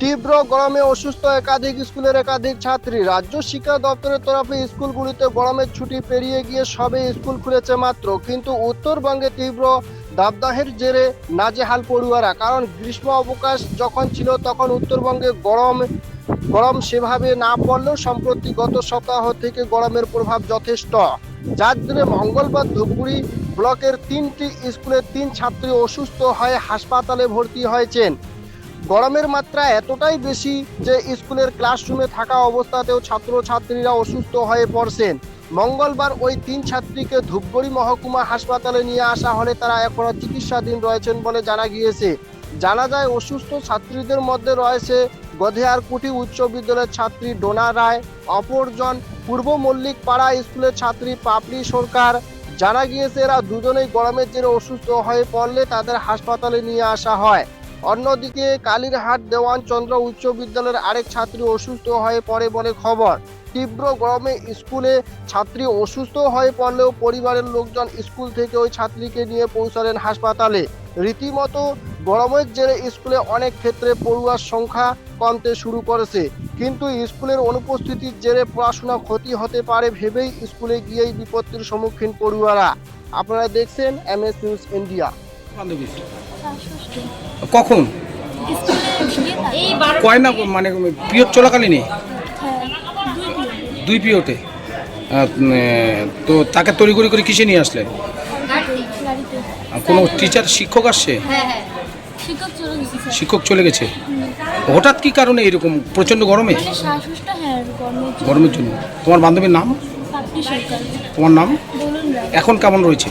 তীব্র গরমে অসুস্থ একাধিক স্কুলের একাধিক ছাত্রী। রাজ্য শিক্ষা দপ্তরের তরফে স্কুলগুলিতে গরমের ছুটি পেরিয়ে গিয়ে সবে স্কুল খুলেছে মাত্র। কিন্তু উত্তরবঙ্গে তীব্র দাবদাহের জেরে নাজেহাল পড়ুয়ারা। কারণ গ্রীষ্ম অবকাশ যখন ছিল, তখন উত্তরবঙ্গে গরম গরম সেভাবে না পড়লেও সম্প্রতি গত সপ্তাহ থেকে গরমের প্রভাব যথেষ্ট। যার জন্য মঙ্গলবার ধূপগুড়ি ব্লকের তিনটি স্কুলের তিন ছাত্রী অসুস্থ হয়ে হাসপাতালে ভর্তি হয়েছেন। গরমের মাত্রা এতটাই বেশি যে স্কুলের ক্লাসরুমে থাকা অবস্থাতেও ছাত্রছাত্রীরা অসুস্থ হয়ে পড়ছেন। মঙ্গলবার ওই তিন ছাত্রীকে ধূপগুড়ি মহকুমা হাসপাতালে নিয়ে আসা হলে তারা এখনও চিকিৎসাধীন রয়েছেন বলে জানা গিয়েছে। জানা যায়, অসুস্থ ছাত্রীদের মধ্যে রয়েছে গধেয়ারকুটি উচ্চ বিদ্যালয়ের ছাত্রী ডোনা রায়, অপরজন পূর্ব মল্লিক পাড়া স্কুলের ছাত্রী পাপড়ি সরকার। জানা গিয়েছে, এরা দুজনেই গরমের জেরে অসুস্থ হয়ে পড়লে তাদের হাসপাতালে নিয়ে আসা হয়। অন্যদিকে কালীরহাট দেওয়ান চন্দ্র উচ্চ বিদ্যালয়ের আরেক ছাত্রী অসুস্থ হয়ে পড়ে বলে খবর। তীব্র গরমে স্কুলে ছাত্রী অসুস্থ হয়ে পড়লেও পরিবারের লোকজন স্কুল থেকে ওই ছাত্রীকে নিয়ে পৌঁছালেন হাসপাতালে। রীতিমতো গরমের জেরে স্কুলে অনেক ক্ষেত্রে পড়ুয়ার সংখ্যা কমতে শুরু করেছে। কিন্তু স্কুলের অনুপস্থিতির জেরে পড়াশোনা ক্ষতি হতে পারে ভেবেই স্কুলে গিয়েই বিপত্তির সম্মুখীন পড়ুয়ারা। আপনারা দেখছেন এম এস নিউজ ইন্ডিয়া। বান্ধবী কখন? কয় না মানে পিরিয়ড চলাকালীনই? দুই পিরিয়ডে তো তাকে তড়িঘড়ি করে কিসে নিয়ে আসলেন কোনো টিচার শিক্ষক আসছে? হ্যাঁ হ্যাঁ শিক্ষক চলে গেছে? হঠাৎ কি কারণে এরকম প্রচণ্ড গরমে? মানে হ্যাঁ গরমের জন্য। তোমার বান্ধবীর নাম? তোমার নাম? এখন কেমন রয়েছে?